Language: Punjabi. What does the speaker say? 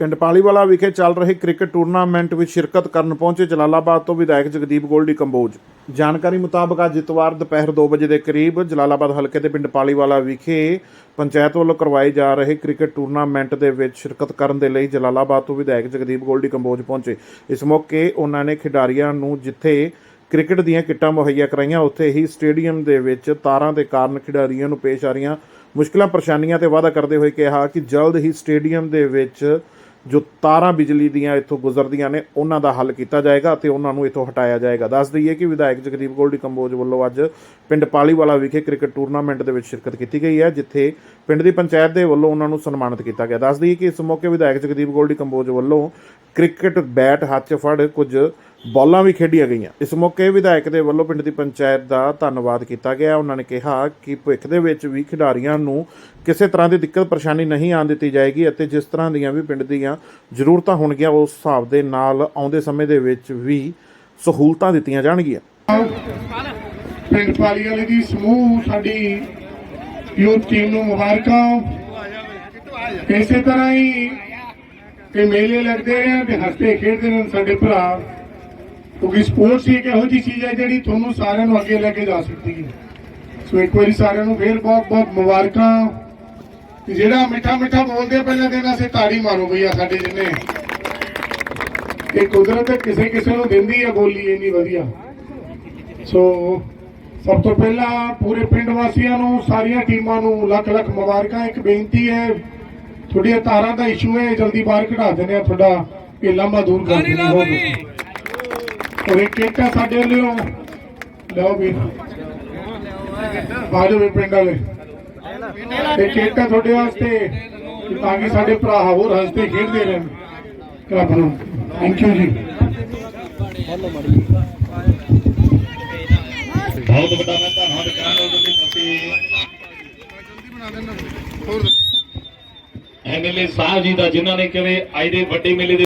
ਪਿੰਡ ਪਾਲੀਵਾਲਾ ਵਿਖੇ ਚੱਲ ਰਹੇ ਕ੍ਰਿਕਟ ਟੂਰਨਾਮੈਂਟ ਵਿੱਚ ਸ਼ਿਰਕਤ ਕਰਨ ਪਹੁੰਚੇ ਜਲਾਲਾਬਾਦ ਤੋਂ ਵਿਧਾਇਕ ਜਗਦੀਪ ਗੋਲਡੀ ਕੰਬੋਜ। ਜਾਣਕਾਰੀ ਮੁਤਾਬਕ ਅੱਜ ਇਤਵਾਰ ਦੁਪਹਿਰ 2 ਵਜੇ ਦੇ ਕਰੀਬ ਜਲਾਲਾਬਾਦ ਹਲਕੇ ਦੇ ਪਿੰਡ ਪਾਲੀਵਾਲਾ ਵਿਖੇ ਪੰਚਾਇਤ ਵੱਲੋਂ ਕਰਵਾਏ ਜਾ ਰਹੇ ਕ੍ਰਿਕਟ ਟੂਰਨਾਮੈਂਟ ਦੇ ਵਿੱਚ ਸ਼ਿਰਕਤ ਕਰਨ ਦੇ ਲਈ ਜਲਾਲਾਬਾਦ ਤੋਂ ਵਿਧਾਇਕ ਜਗਦੀਪ ਗੋਲਡੀ ਕੰਬੋਜ ਪਹੁੰਚੇ। ਇਸ ਮੌਕੇ ਉਹਨਾਂ ਨੇ ਖਿਡਾਰੀਆਂ ਨੂੰ ਜਿੱਥੇ ਕ੍ਰਿਕਟ ਦੀਆਂ ਕਿੱਟਾਂ ਮੁਹੱਈਆ ਕਰਾਈਆਂ, ਉੱਥੇ ਹੀ ਸਟੇਡੀਅਮ ਦੇ ਵਿੱਚ ਤਾਰਾਂ ਦੇ ਕਾਰਨ ਖਿਡਾਰੀਆਂ ਨੂੰ ਪੇਸ਼ ਆ ਰਹੀਆਂ ਮੁਸ਼ਕਲਾਂ, ਪਰੇਸ਼ਾਨੀਆਂ ਤੇ ਵਾਅਦਾ ਕਰਦੇ ਹੋਏ ਕਿਹਾ ਕਿ ਜਲਦ ਹੀ ਸਟੇਡੀਅਮ ਦੇ ਵਿੱਚ ਜੋ ਤਾਰਾਂ ਬਿਜਲੀ ਦੀਆਂ ਇੱਥੋਂ ਗੁਜ਼ਰਦੀਆਂ ਨੇ, ਉਹਨਾਂ ਦਾ ਹੱਲ ਕੀਤਾ ਜਾਏਗਾ ਅਤੇ ਉਹਨਾਂ ਨੂੰ ਇੱਥੋਂ ਹਟਾਇਆ ਜਾਏਗਾ। ਦੱਸ ਦਈਏ ਕਿ ਵਿਧਾਇਕ ਜਗਦੀਪ ਗੋਲਡੀ ਕੰਬੋਜ ਵੱਲੋਂ ਅੱਜ ਪਿੰਡ ਪਾਲੀਵਾਲਾ ਵਿਖੇ ਕ੍ਰਿਕਟ ਟੂਰਨਾਮੈਂਟ ਦੇ ਵਿੱਚ ਸ਼ਿਰਕਤ ਕੀਤੀ ਗਈ ਹੈ, ਜਿੱਥੇ ਪਿੰਡ ਦੀ ਪੰਚਾਇਤ ਦੇ ਵੱਲੋਂ ਉਹਨਾਂ ਨੂੰ ਸਨਮਾਨਿਤ ਕੀਤਾ ਗਿਆ। ਦੱਸ ਦਈਏ ਕਿ ਇਸ ਮੌਕੇ ਵਿਧਾਇਕ ਜਗਦੀਪ ਗੋਲਡੀ ਕੰਬੋਜ ਵੱਲੋਂ ਕ੍ਰਿਕਟ ਬੈਟ, ਹੱਥ 'ਚ ਫੜ ਕੁਝ ਬਾਲਾਂ ਵੀ ਖੇਡੀਆਂ ਗਈਆਂ। ਇਸ ਮੌਕੇ ਵਿਧਾਇਕ ਦੇ ਵੱਲੋਂ ਪਿੰਡ ਦੀ ਪੰਚਾਇਤ ਦਾ ਧੰਨਵਾਦ ਕੀਤਾ ਗਿਆ। ਉਹਨਾਂ ਨੇ ਕਿਹਾ ਕਿ ਭਵਿੱਖ ਦੇ ਵਿੱਚ ਵੀ ਖਿਡਾਰੀਆਂ ਨੂੰ ਕਿਸੇ ਤਰ੍ਹਾਂ ਦੀ ਦਿੱਕਤ ਪਰੇਸ਼ਾਨੀ ਨਹੀਂ ਆਉਣ ਦਿੱਤੀ ਜਾਏਗੀ ਅਤੇ ਜਿਸ ਤਰ੍ਹਾਂ ਦੀਆਂ ਵੀ ਪਿੰਡ ਦੀਆਂ ਜ਼ਰੂਰਤਾਂ ਹੋਣਗੀਆਂ, ਉਸ ਹਿਸਾਬ ਦੇ ਨਾਲ ਆਉਂਦੇ ਸਮੇਂ ਦੇ ਵਿੱਚ ਵੀ ਸਹੂਲਤਾਂ ਦਿੱਤੀਆਂ ਜਾਣਗੀਆਂ। ਪਿੰਡ ਪਾਲੀ ਵਾਲੇ ਦੀ ਸਮੂਹ, ਸਾਡੀ ਯੂਥ ਟੀਮ ਨੂੰ ਮੁਬਾਰਕਾਂ। ਇਸੇ ਤਰ੍ਹਾਂ ਹੀ ਕਿ ਮੇਲੇ ਲੱਗਦੇ ਆ ਤੇ ਹੱਸਦੇ ਖੇਡਦੇ ਨੇ ਸਾਡੇ ਭਰਾ। ਕਿਉਂਕਿ ਸਪੋਰਟਸ ਇੱਕ ਇਹੋ ਜਿਹੀ ਚੀਜ਼ ਹੈ ਜਿਹੜੀ ਤੁਹਾਨੂੰ ਸਾਰਿਆਂ ਨੂੰ ਅੱਗੇ ਲੈ ਕੇ ਜਾ ਸਕਦੀ ਹੈ। ਸੋ ਇੱਕ ਵਾਰੀ ਸਾਰਿਆਂ ਨੂੰ ਫੇਰ ਬਹੁਤ ਬਹੁਤ ਮੁਬਾਰਕਾਂ। ਤੇ ਜਿਹੜਾ ਮਿੱਠਾ ਮਿੱਠਾ ਬੋਲਦੇ ਪਹਿਲਾਂ ਦਿਨ ਅਸੀਂ ਤਾੜੀ ਮਾਰੋ ਭਈਆ ਸਾਡੇ ਜਿੰਨੇ। ਇਹ ਕੁਦਰਤ ਕਿਸੇ ਕਿਸੇ ਨੂੰ ਦਿੰਦੀ ਹੈ ਬੋਲੀ ਇੰਨੀ ਵਧੀਆ। ਸੋ ਸਭ ਤੋਂ ਪਹਿਲਾਂ ਪੂਰੇ ਪਿੰਡ ਵਾਸੀਆਂ ਨੂੰ ਸਾਰੀਆਂ ਟੀਮਾਂ ਨੂੰ ਲੱਖ ਲੱਖ ਮੁਬਾਰਕਾਂ। ਇੱਕ ਬੇਨਤੀ ਹੈ ਤੁਹਾਡੀਆਂ ਤਾਰਾਂ ਦਾ ਇਸ਼ੂ ਹੈ ਜਲਦੀ ਬਾਹਰ ਕਢਾ ਦਿੰਦੇ ਆ ਤੁਹਾਡਾ ਇਹ ਲਾਂਭਾ ਦੂਰ ਕਰ ਦਿੰਦੇ ਹੋ ਔਰ ਇੱਕ ਸਾਡੇ ਵੱਲੋਂ। ਲਓ ਵੀ। ਬਾਜੋ ਵੀ ਪਿੰਡ ਵਾਲੇ। ਇੱਕ ਇੱਕ ਤੁਹਾਡੇ ਵਾਸਤੇ, ਤਾਂ ਕਿ ਸਾਡੇ ਭਰਾ ਹੋਰ ਹੱਸਦੇ ਖੇਡਦੇ ਰਹਿਣ। ਰੱਬ ਨੂੰ। ਥੈਂਕ ਯੂ ਜੀ। ਬਹੁਤ ਵੱਡਾ ਮੈਂ ਧੰਨਵਾਦ ਕਰਾਂਗਾ ਉਹਦੇ ਲਈ ਐਮਐਲਏ ਸਾਹਿਬ ਜੀ ਦਾ ਜਿਨ੍ਹਾਂ ਨੇ ਕਿਵੇਂ ਅੱਜ ਦੇ ਵੱਡੇ ਮੇਲੇ ਦੇ